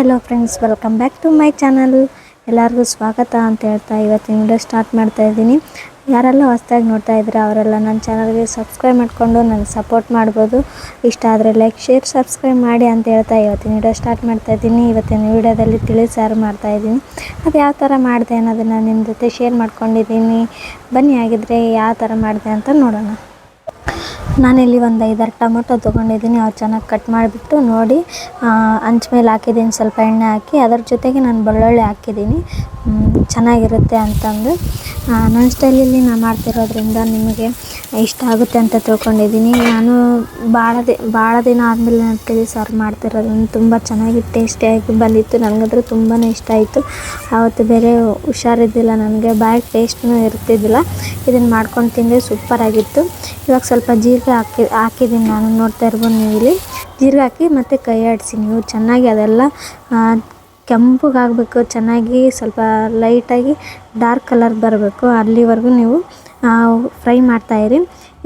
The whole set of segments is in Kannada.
Hello friends welcome back to my channel ಎಲ್ಲರಿಗೂ ಸ್ವಾಗತ ಅಂತ ಹೇಳ್ತಾ ಇವತ್ತಿನ ವಿಡಿಯೋ ಸ್ಟಾರ್ಟ್ ಮಾಡ್ತಾ ಇದ್ದೀನಿ. ಯಾರೆಲ್ಲ ಹೊಸ್ದಾಗಿ ನೋಡ್ತಾ ಇದ್ದೀರಾ, ಅವರೆಲ್ಲ ನನ್ನ ಚಾನಲ್ಗೆ ಸಬ್ಸ್ಕ್ರೈಬ್ ಮಾಡಿಕೊಂಡು ನನಗೆ ಸಪೋರ್ಟ್ ಮಾಡ್ಬೋದು. ಇಷ್ಟ ಆದರೆ ಲೈಕ್ ಶೇರ್ ಸಬ್ಸ್ಕ್ರೈಬ್ ಮಾಡಿ ಅಂತ ಹೇಳ್ತಾ ಇವತ್ತಿನ ವಿಡಿಯೋ ಸ್ಟಾರ್ಟ್ ಮಾಡ್ತಾ ಇದ್ದೀನಿ. ಇವತ್ತಿನ ವಿಡಿಯೋದಲ್ಲಿ ತಿಳಿ ಸಾರು ಮಾಡ್ತಾ ಇದ್ದೀನಿ. ಅದು ಯಾವ ಥರ ಮಾಡಿದೆ ಅನ್ನೋದನ್ನು ನಿಮ್ಮ ಜೊತೆ ಶೇರ್ ಮಾಡ್ಕೊಂಡಿದ್ದೀನಿ. ಬನ್ನಿ ಆಗಿದ್ರೆ ಯಾವ ಥರ ಮಾಡಿದೆ ಅಂತ ನೋಡೋಣ. ನಾನಿಲ್ಲಿ ಒಂದು ಐದಾರು ಟೊಮೊಟೊ ತೊಗೊಂಡಿದ್ದೀನಿ ಅವು ಚೆನ್ನಾಗಿ ಕಟ್ ಮಾಡಿಬಿಟ್ಟು ನೋಡಿ ಹಂಚ್ ಮೇಲೆ ಹಾಕಿದ್ದೀನಿ ಸ್ವಲ್ಪ ಎಣ್ಣೆ ಹಾಕಿ. ಅದರ ಜೊತೆಗೆ ನಾನು ಬೆಳ್ಳುಳ್ಳಿ ಹಾಕಿದ್ದೀನಿ. ಚೆನ್ನಾಗಿರುತ್ತೆ ಅಂತಂದು ನನ್ನ ಸ್ಟೈಲಲ್ಲಿ ನಾನು ಮಾಡ್ತಿರೋದ್ರಿಂದ ನಿಮಗೆ ಇಷ್ಟ ಆಗುತ್ತೆ ಅಂತ ತಿಳ್ಕೊಂಡಿದ್ದೀನಿ. ನಾನು ಭಾಳ ದಿ, ಭಾಳ ದಿನ ಆದಮೇಲೆ ನಾನು ತಿಳಿ ಸಾರು ಮಾಡ್ತಿರೋದ್ರಿಂದ ತುಂಬ ಚೆನ್ನಾಗಿ ಟೇಸ್ಟಿಯಾಗಿ ಬಂದಿತ್ತು. ನನಗಂದ್ರೆ ತುಂಬಾ ಇಷ್ಟ ಆಯಿತು. ಆವತ್ತು ಬೇರೆ ಹುಷಾರಿದ್ದಿಲ್ಲ ನನಗೆ ಬಾಯಿ ಟೇಸ್ಟ್ನೂ ಇರ್ತಿದ್ದಿಲ್ಲ. ಇದನ್ನು ಮಾಡ್ಕೊಂಡು ತಿಂದರೆ ಸೂಪರಾಗಿತ್ತು ಇವಾಗ ಸ್ವಲ್ಪ ಜೀರಿಗೆ ಹಾಕಿ, ಹಾಕಿದ್ದೀನಿ ನಾನು, ನೋಡ್ತಾ ಇರ್ಬೋದು ನೀವು ಇಲ್ಲಿ ಜೀರಿಗೆ ಹಾಕಿ ಮತ್ತು ಕೈ ಆಡಿಸಿ ನೀವು. ಚೆನ್ನಾಗಿ ಅದೆಲ್ಲ ಕೆಂಪಗಾಗಬೇಕು, ಚೆನ್ನಾಗಿ ಸ್ವಲ್ಪ ಲೈಟಾಗಿ ಡಾರ್ಕ್ ಕಲರ್ ಬರಬೇಕು. ಅಲ್ಲಿವರೆಗೂ ನೀವು ಫ್ರೈ ಮಾಡ್ತಾಯಿರಿ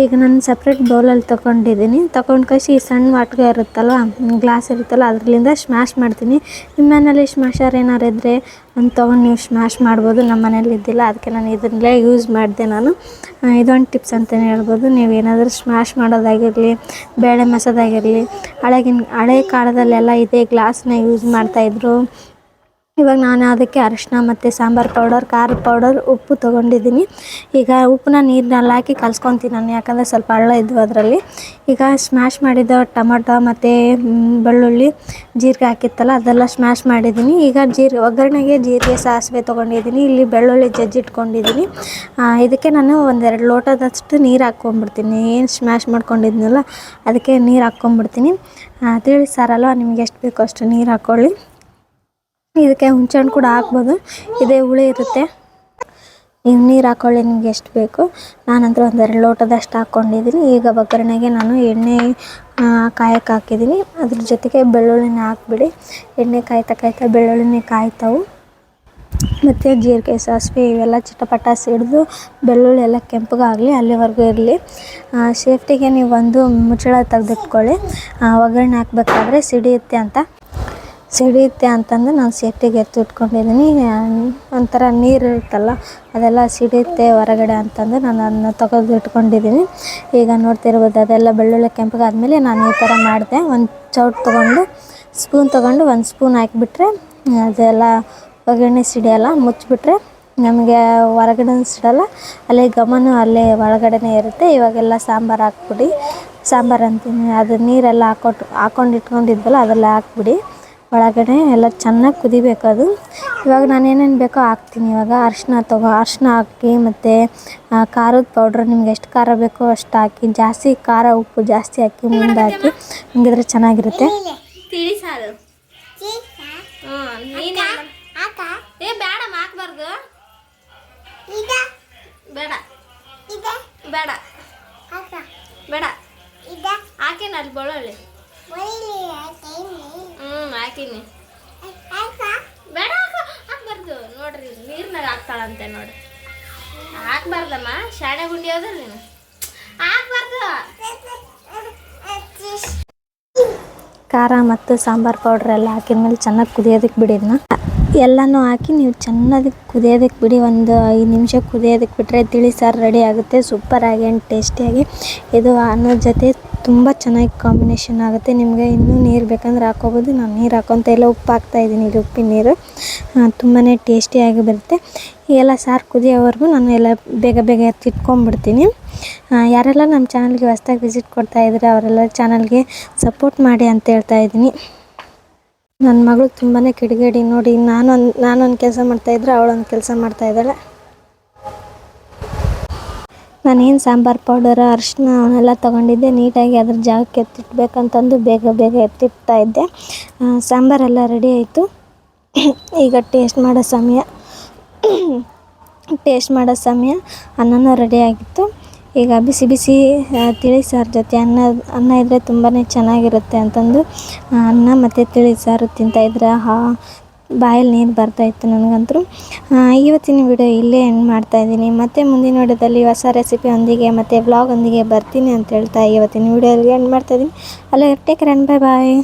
ಈಗ ನಾನು ಸಪ್ರೇಟ್ ಬೌಲಲ್ಲಿ ತೊಗೊಂಡಿದ್ದೀನಿ. ತೊಗೊಂಡು ಕಳಿಸಿ ಸಣ್ಣ ವಾಟ್ಗ ಇರುತ್ತಲ್ವ ಗ್ಲಾಸ್ ಇರುತ್ತಲ್ಲ ಅದರಿಂದ ಸ್ಮ್ಯಾಶ್ ಮಾಡ್ತೀನಿ. ನಿಮ್ಮ ಮನೇಲಿ ಸ್ಮ್ಯಾಶರ್ ಏನಾರು ಇದ್ದರೆ ಒಂದು ತೊಗೊಂಡು ನೀವು ಸ್ಮ್ಯಾಶ್ ಮಾಡ್ಬೋದು. ನಮ್ಮ ಮನೇಲಿ ಇದ್ದಿಲ್ಲ ಅದಕ್ಕೆ ನಾನು ಇದನ್ನೇ ಯೂಸ್ ಮಾಡಿದೆ ನಾನು. ಇದೊಂದು ಟಿಪ್ಸ್ ಅಂತಲೇ ಹೇಳ್ಬೋದು. ನೀವು ಏನಾದರೂ ಸ್ಮ್ಯಾಶ್ ಮಾಡೋದಾಗಿರಲಿ, ಬೇಳೆ ಮಸೋದಾಗಿರಲಿ, ಹಳೆಗಿನ, ಹಳೆ ಕಾಲದಲ್ಲೆಲ್ಲ ಇದೇ ಗ್ಲಾಸ್ನ ಯೂಸ್ ಮಾಡ್ತಾಯಿದ್ರು ಇವಾಗ ನಾನು ಅದಕ್ಕೆ ಅರಿಶಿನ ಮತ್ತು ಸಾಂಬಾರು ಪೌಡರ್ ಖಾರದ ಪೌಡರ್, ಉಪ್ಪು ತೊಗೊಂಡಿದ್ದೀನಿ. ಈಗ ಉಪ್ಪನ್ನ ನೀರಿನಲ್ಲಿ ಹಾಕಿ ಕಲ್ಸ್ಕೊತೀನಿ ನಾನು ಯಾಕಂದರೆ ಸ್ವಲ್ಪ ಹಳ್ಳ ಇದ್ವು ಅದರಲ್ಲಿ. ಈಗ ಸ್ಮ್ಯಾಶ್ ಮಾಡಿದ ಟೊಮೊಟೊ ಮತ್ತು ಬೆಳ್ಳುಳ್ಳಿ, ಜೀರಿಗೆ ಹಾಕಿತ್ತಲ್ಲ, ಅದೆಲ್ಲ ಸ್ಮ್ಯಾಶ್ ಮಾಡಿದ್ದೀನಿ. ಈಗ ಜೀರಿಗೆ ಒಗ್ಗರಣೆಗೆ ಜೀರಿಗೆ, ಸಾಸಿವೆ ತೊಗೊಂಡಿದ್ದೀನಿ. ಇಲ್ಲಿ ಬೆಳ್ಳುಳ್ಳಿ ಜಜ್ಜಿಟ್ಕೊಂಡಿದ್ದೀನಿ ಇದಕ್ಕೆ ನಾನು ಒಂದೆರಡು ಲೋಟದಷ್ಟು ನೀರು ಹಾಕ್ಕೊಂಬಿಡ್ತೀನಿ ಏನು ಸ್ಮ್ಯಾಶ್ ಮಾಡ್ಕೊಂಡಿದ್ನಲ್ಲ, ಅದಕ್ಕೆ ನೀರು ಹಾಕ್ಕೊಂಬಿಡ್ತೀನಿ ತಿಳಿ ಸಾರಲ್ವ, ನಿಮ್ಗೆ ಎಷ್ಟು ಬೇಕೋ ಅಷ್ಟು ನೀರು ಹಾಕ್ಕೊಳ್ಳಿ ಇದಕ್ಕೆ ಹುಣ್ಸೆಹಣ್ಣು ಕೂಡ ಹಾಕ್ಬೋದು. ಇದೇ ಹುಳಿ ಇರುತ್ತೆ. ನೀವು ನೀರು ಹಾಕೊಳ್ಳಿ, ನಿಮ್ಗೆ ಎಷ್ಟು ಬೇಕು. ನಾನಂತರ ಒಂದೆರಡು ಲೋಟದಷ್ಟು ಹಾಕ್ಕೊಂಡಿದ್ದೀನಿ. ಈಗ ಒಗ್ಗರಣೆಗೆ ನಾನು ಎಣ್ಣೆ ಕಾಯಕ್ಕೆ ಹಾಕಿದ್ದೀನಿ. ಅದ್ರ ಜೊತೆಗೆ ಬೆಳ್ಳುಳ್ಳಿನ ಹಾಕ್ಬಿಡಿ. ಎಣ್ಣೆ ಕಾಯ್ತಾ ಕಾಯ್ತಾ ಬೆಳ್ಳುಳ್ಳಿನೇ ಕಾಯ್ತಾವು. ಮತ್ತು ಜೀರಿಗೆ ಸಾಸಿವೆ ಇವೆಲ್ಲ ಚಿಟಪಟ ಸಿಡಿದು ಬೆಳ್ಳುಳ್ಳಿ ಎಲ್ಲ ಕೆಂಪಗಾಗಲಿ ಅಲ್ಲಿವರೆಗೂ ಇರಲಿ. ಸೇಫ್ಟಿಗೆ ನೀವು ಒಂದು ಮುಚ್ಚಳ ತೆಗೆದಿಟ್ಕೊಳ್ಳಿ. ಒಗ್ಗರಣೆ ಹಾಕ್ಬೇಕಾದ್ರೆ ಸಿಡಿಯುತ್ತೆ ಅಂತ. ಸಿಡಿಯುತ್ತೆ ಅಂತಂದು ನಾನು ಸೇಫ್ಟಿಗೆ ಎತ್ತಿಟ್ಕೊಂಡಿದ್ದೀನಿ ಒಂಥರ ನೀರು ಇರುತ್ತಲ್ಲ, ಅದೆಲ್ಲ ಸಿಡಿಯುತ್ತೆ ಹೊರಗಡೆ ಅಂತಂದು ನಾನು ಅದನ್ನ ತೆಗೆದು ಇಟ್ಕೊಂಡಿದ್ದೀನಿ. ಈಗ ನೋಡ್ತಿರ್ಬೋದು, ಅದೆಲ್ಲ ಬೆಳ್ಳುಳ್ಳಿ ಕೆಂಪಗಾದ್ಮೇಲೆ ನಾನು ಈ ಥರ ಮಾಡಿದೆ. ಒಂದು ಚೌಟ್ ತೊಗೊಂಡು, ಸ್ಪೂನ್ ತೊಗೊಂಡು ಒಂದು ಸ್ಪೂನ್ ಹಾಕಿಬಿಟ್ರೆ ಅದೆಲ್ಲ ಒಗ್ಗರಣೆ ಸಿಡಿಯಲ್ಲ ಮುಚ್ಚಿಬಿಟ್ರೆ ನಮಗೆ ಹೊರಗಡೆ ಸಿಡಲ್ಲ, ಅಲ್ಲೇ ಗಮನ ಅಲ್ಲೇ ಒಳಗಡೆ ಇರುತ್ತೆ. ಇವಾಗೆಲ್ಲ ಸಾಂಬಾರು ಹಾಕ್ಬಿಡಿ, ಸಾಂಬಾರು ಅಂತೀನಿ. ಅದು ನೀರೆಲ್ಲ ಹಾಕೊಟ್ಟು ಹಾಕೊಂಡು ಇಟ್ಕೊಂಡಿದ್ವಲ್ಲ, ಅದೆಲ್ಲ ಹಾಕ್ಬಿಡಿ. ಒಳಗಡೆ ಎಲ್ಲ ಚೆನ್ನಾಗಿ ಕುದಿಬೇಕು ಅದು. ಇವಾಗ ನಾನು ಏನೇನು ಬೇಕೋ ಹಾಕ್ತೀನಿ. ಇವಾಗ ಅರಿಶಿನ ತಗೋ ಅರಿಶಿನ ಹಾಕಿ ಮತ್ತು ಖಾರದ ಪೌಡ್ರ್ ನಿಮ್ಗೆ ಎಷ್ಟು ಖಾರ ಬೇಕೋ ಅಷ್ಟು ಹಾಕಿ ಜಾಸ್ತಿ ಖಾರ ಉಪ್ಪು ಜಾಸ್ತಿ ಹಾಕಿ ಮುಂದೆ ಹಾಕಿ ಹಿಂಗಿದ್ರೆ ಚೆನ್ನಾಗಿರುತ್ತೆ. ಏ ಹಾಕ್ಬಾರ್ದು. ಬೇಡ. ಬೇಡ. ಬೇಡ. ಹಾಕಿನ ಅಲ್ಲಿ ಬೆಳ್ಳುಳ್ಳಿ. ಹ್ಮ್ ಹಾಕಿನಿ ಬೇಡ, ಹಾಕ, ಹಾಕ್ಬಾರ್ದು. ನೋಡ್ರಿ, ನೀರ್ನಾಗ ಹಾಕ್ತಾಳಂತೆ ನೋಡ್ರಿ ಹಾಕ್ಬಾರ್ದಮ್ಮ, ಶಾಣೆ ಗುಂಡಿ ನೀನು? ಹಾಕ್ಬಾರ್ದು. ಖಾರ ಮತ್ತು ಸಾಂಬಾರು ಪೌಡ್ರ್ ಎಲ್ಲ ಹಾಕಿದ್ಮೇಲೆ ಚೆನ್ನಾಗಿ ಕುದಿಯೋದಕ್ಕೆ ಬಿಡಿದ್ನ ಎಲ್ಲನೂ ಹಾಕಿ ನೀವು ಚೆನ್ನಾಗಿ ಕುದಿಯೋದಕ್ಕೆ ಬಿಡಿ, ಒಂದು ಐದು ನಿಮಿಷ ಕುದಿಯೋದಕ್ಕೆ ಬಿಟ್ಟರೆ ತಿಳಿ ಸಾರು ರೆಡಿ ಆಗುತ್ತೆ ಸೂಪರಾಗಿ ಆ್ಯಂಡ್ ಟೇಸ್ಟಿಯಾಗಿ ಇದು ಅನ್ನದ ಜೊತೆ ತುಂಬ ಚೆನ್ನಾಗಿ ಕಾಂಬಿನೇಷನ್ ಆಗುತ್ತೆ. ನಿಮಗೆ ಇನ್ನೂ ನೀರು ಬೇಕಂದ್ರೆ ಹಾಕ್ಕೋಬೋದು. ನಾನು ನೀರು ಹಾಕ್ಕೊತ ಇಲ್ಲ, ಉಪ್ಪು ಹಾಕ್ತಾಯಿದ್ದೀನಿ ಇಲ್ಲಿ ಉಪ್ಪಿನ ನೀರು. ತುಂಬಾ ಟೇಸ್ಟಿಯಾಗಿ ಬರುತ್ತೆ. ಎಲ್ಲ ಸಾರು ಕುದಿಯೋವರೆಗೂ ನಾನು ಎಲ್ಲ ಬೇಗ ಬೇಗ ಎತ್ತಿಟ್ಕೊಂಡ್ಬಿಡ್ತೀನಿ ಯಾರೆಲ್ಲ ನಮ್ಮ ಚಾನಲ್ಗೆ ಹೊಸ್ದಾಗಿ ವಿಸಿಟ್ ಕೊಡ್ತಾಯಿದ್ರೆ ಅವರೆಲ್ಲ ಚಾನಲ್ಗೆ ಸಪೋರ್ಟ್ ಮಾಡಿ ಅಂತ ಹೇಳ್ತಾ ಇದ್ದೀನಿ. ನನ್ನ ಮಗಳು ತುಂಬಾ ಕಿಡಿಗೇಡಿ ನೋಡಿ ನಾನೊಂದು ನಾನೊಂದು ಕೆಲಸ ಮಾಡ್ತಾಯಿದ್ರೆ ಅವಳೊಂದು ಕೆಲಸ ಮಾಡ್ತಾಯಿದ್ದಾಳೆ ನಾನೇನು ಸಾಂಬಾರು ಪೌಡರ್ ಅರಿಶಿನ ಅವನ್ನೆಲ್ಲ ತೊಗೊಂಡಿದ್ದೆ. ನೀಟಾಗಿ ಅದ್ರ ಜಾಗಕ್ಕೆ ಎತ್ತಿಟ್ಬೇಕಂತಂದು ಬೇಗ ಬೇಗ ಎತ್ತಿಡ್ತಾ ಇದ್ದೆ. ಸಾಂಬಾರೆಲ್ಲ ರೆಡಿ ಆಯಿತು. ಈಗ ಟೇಸ್ಟ್ ಮಾಡೋ ಸಮಯ. ಟೇಸ್ಟ್ ಮಾಡೋ ಸಮಯ ಅನ್ನನೂ ರೆಡಿ ಆಗಿತ್ತು. ಈಗ ಬಿಸಿ ಬಿಸಿ ತಿಳಿ ಸಾರು ಜೊತೆ ಅನ್ನ ಅನ್ನ ಇದ್ದರೆ ತುಂಬಾ ಚೆನ್ನಾಗಿರುತ್ತೆ ಅಂತಂದು ಅನ್ನ ಮತ್ತು ತಿಳಿ ಸಾರು ತಿಂತಾಯಿದ್ರೆ ಹಾ ಬಾಯಲ್ಲಿ ನೀರು ಬರ್ತಾಯಿತ್ತು ನನಗಂತೂ. ಇವತ್ತಿನ ವಿಡಿಯೋ ಇಲ್ಲೇ ಎಂಡ್ ಮಾಡ್ತಾಯಿದ್ದೀನಿ ಮತ್ತೆ ಮುಂದಿನ ವಿಡಿಯೋದಲ್ಲಿ ಹೊಸ ರೆಸಿಪಿಯೊಂದಿಗೆ ಮತ್ತು ಒಂದಿಗೆ ಬರ್ತೀನಿ ಅಂತ ಹೇಳ್ತಾ ಇವತ್ತಿನ ಇಲ್ಲಿ ಎಂಡ್ ಮಾಡ್ತಾಯಿದ್ದೀನಿ ಅಲ್ಲೇ ಟೇಕ್ ರನ್ ಬೈ ಬಾಯ್